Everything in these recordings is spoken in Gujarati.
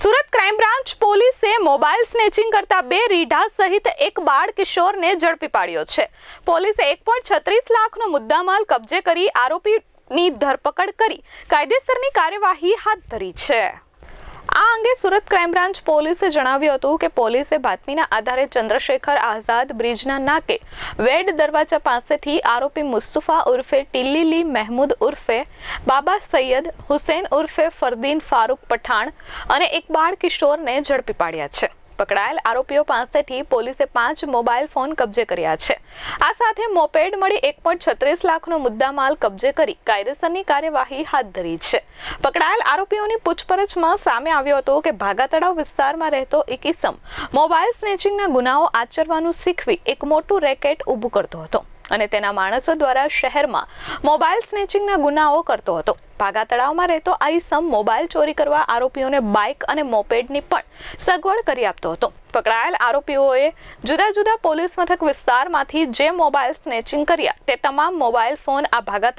સુરત ક્રાઇમ બ્રાન્ચ પોલીસે મોબાઈલ સ્નેચિંગ કરતા બે રીઢા સહિત એક બાળ કિશોરને ઝડપી પાડ્યો છે. પોલીસે એક પોઈન્ટ છત્રીસ લાખનો મુદ્દામાલ કબજે કરી આરોપીની ધરપકડ કરી. કાયદેસરની કાર્યવાહી હાથ ધરી છે. આ અંગે સુરત ક્રાઇમ બ્રાન્ચ પોલીસે જણાવ્યું હતું કે પોલીસે બાતમીના આધારે ચંદ્રશેખર આઝાદ બ્રિજના નાકે વેડ દરવાજા પાસેથી આરોપી મુસ્તુફા ઉર્ફે ટિલ્લીલી મહેમૂદ ઉર્ફે બાબા સૈયદ હુસેન ઉર્ફે ફરદીન ફારૂક પઠાણ અને એક બાળ કિશોરને ઝડપી પાડ્યા છે. પકડાયેલ આરોપીઓ પાસેથી પોલીસે પાંચ મોબાઈલ ફોન કબજે કર્યા છે. આ સાથે મોપેડ મળી એક પોઈન્ટ છત્રીસ લાખનો મુદ્દામાલ કબજે કરી કાયદેસરની કાર્યવાહી હાથ ધરી છે. પકડાયેલ આરોપીઓની પૂછપરછમાં સામે આવ્યો હતો કે ભાગા તળાવ વિસ્તારમાં રહેતો એક ઇસમ મોબાઈલ સ્નેચિંગના ગુનાઓ આચરવાનું શીખવી એક મોટું રેકેટ ઊભું કરતો હતો. અને તેના માણસો દ્વારા શહેરમાં મોબાઈલ સ્નેચિંગના ગુનાઓ કરતો હતો. ભાગા તળાવમાં રહેતો આ ઇસમ મોબાઈલ ચોરી કરવા આરોપીઓને બાઇક અને મોપેડની પણ સગવડ કરી આપતો હતો. પકડાયેલ આરોપીઓએ જુદા જુદા પોલીસ મથક વિસ્તારમાંથી જે મોબાઈલ સ્નેચિંગ કર્યા તે તમામ મોબાઈલ ફોન આ ભાગા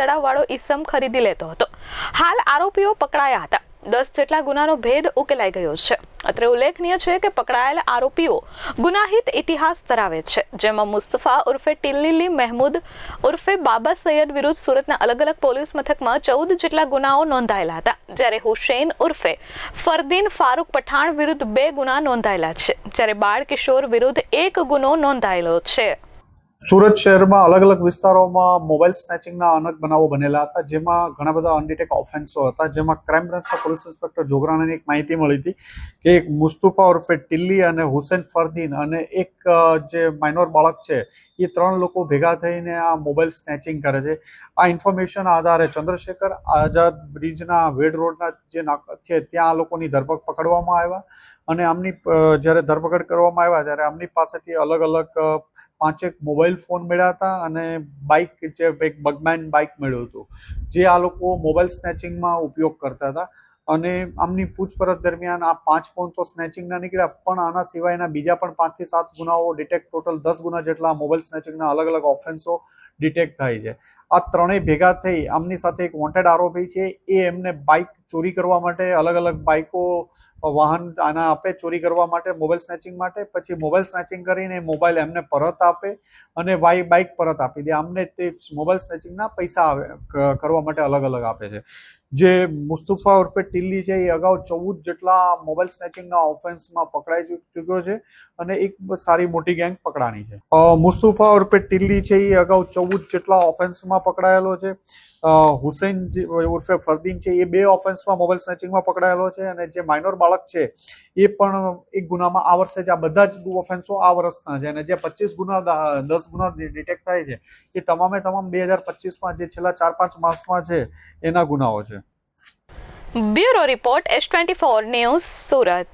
ઇસમ ખરીદી લેતો હતો. હાલ આરોપીઓ પકડાયા હતા. દસ જેટલા ગુનાનો ભેદ ઉકેલાઈ ગયો છે. અત્રે ઉલ્લેખનીય છે કે પકડાયેલ આરોપીઓ ગુનાહિત ઇતિહાસ ધરાવે છે. જેમાં મુસ્તફા ઉર્ફે ટિલ્લીલી મહેમૂદ ઉર્ફે બાબા સૈયદ વિરુદ્ધ સુરતના અલગ અલગ પોલીસ મથકમાં ચૌદ જેટલા ગુનાઓ નોંધાયેલા હતા. જ્યારે હુસેન ઉર્ફે ફરદીન ફારૂક પઠાણ વિરુદ્ધ બે ગુના નોંધાયેલા છે. જ્યારે બાળ કિશોર વિરુદ્ધ એક ગુનો નોંધાયેલો છે. સુરત શહેરમાં અલગ અલગ વિસ્તારોમાં મોબાઈલ સ્નેચિંગના અનેક બનાવો બનેલા હતા, જેમાં ઘણા બધા અનડિટેક ઓફેન્સો હતા, જેમાં ક્રાઇમ બ્રાન્ચના પોલીસ ઇન્સ્પેક્ટર જોગરાણાની એક માહિતી મળી હતી કે એક મુસ્તુફા ઉર્ફે ટિલ્લી અને હુસેન ફરદીન અને એક જે માઇનોર બાળક છે, એ ત્રણ લોકો ભેગા થઈને આ મોબાઈલ સ્નેચિંગ કરે છે. આ ઇન્ફોર્મેશન આધારે ચંદ્રશેખર આઝાદ બ્રિજના વેડ રોડના જે નાક છે, ત્યાં આ લોકોની ધરપકડ પકડવામાં આવ્યા. અને આમની જ્યારે ધરપકડ કરવામાં આવ્યા ત્યારે આમની પાસેથી અલગ અલગ પાંચેક મોબાઈલ ફોન મળ્યા હતા અને બાઇક જે એક બગમેન બાઇક મળ્યું હતું, જે આ લોકો મોબાઈલ સ્નેચિંગમાં ઉપયોગ કરતા હતા. અને આમની પૂછપરછ દરમિયાન આ પાંચ ફોન તો સ્નેચિંગના નીકળ્યા, પણ આના સિવાયના બીજા પણ પાંચથી સાત ગુનાઓ ડિટેક્ટ ટોટલ દસ ગુના જેટલા મોબાઈલ સ્નેચિંગના અલગ અલગ ઓફેન્સો ડિટેક્ટ થાય છે. આ ત્રણેય ભેગા થઈ આમની સાથે એક વોન્ટેડ આરોપી છે. એ એમને બાઇક ચોરી કરવા માટે અલગ અલગ બાઇકો, વાહન આના આપે ચોરી કરવા માટે મોબાઈલ સ્નેચિંગ માટે. પછી મોબાઈલ સ્નેચિંગ કરીને મોબાઈલ એમને પરત આપે અને બાઇક બાઇક પરત આપી દે. આમને તે મોબાઈલ સ્નેચિંગના પૈસા આવે કરવા માટે અલગ અલગ આપે છે. જે મુસ્તુફા ઉર્ફે ટિલ્લી છે, એ અગાઉ ચૌદ જેટલા મોબાઈલ સ્નેચિંગના ઓફેન્સમાં પકડાઈ ચૂક્યો છે અને એક સારી મોટી ગેંગ પકડાણી છે. મુસ્તુફા ઉર્ફે ટિલ્લી છે, એ અગાઉ ચૌદ જેટલા ઓફેન્સમાં પકડાયેલો છે. હુસૈન ઉર્ફે ફરદીન છે, એ બે ઓફેન્સમાં મોબાઈલ સ્નેચિંગમાં પકડાયેલો છે અને જે માઇનોર બાળક છે, એ પણ એક ગુનામાં આ વર્ષે જ, આ બધા જ ઓફેન્સો આ વર્ષના છે અને જે પચીસ ગુના, દસ ગુના ડિટેક્ટ થાય છે, એ તમામે તમામ બે હજાર પચીસમાં જે છેલ્લા ચાર પાંચ માસમાં છે, એના ગુનાઓ છે. Bureau report S twenty four news Surat.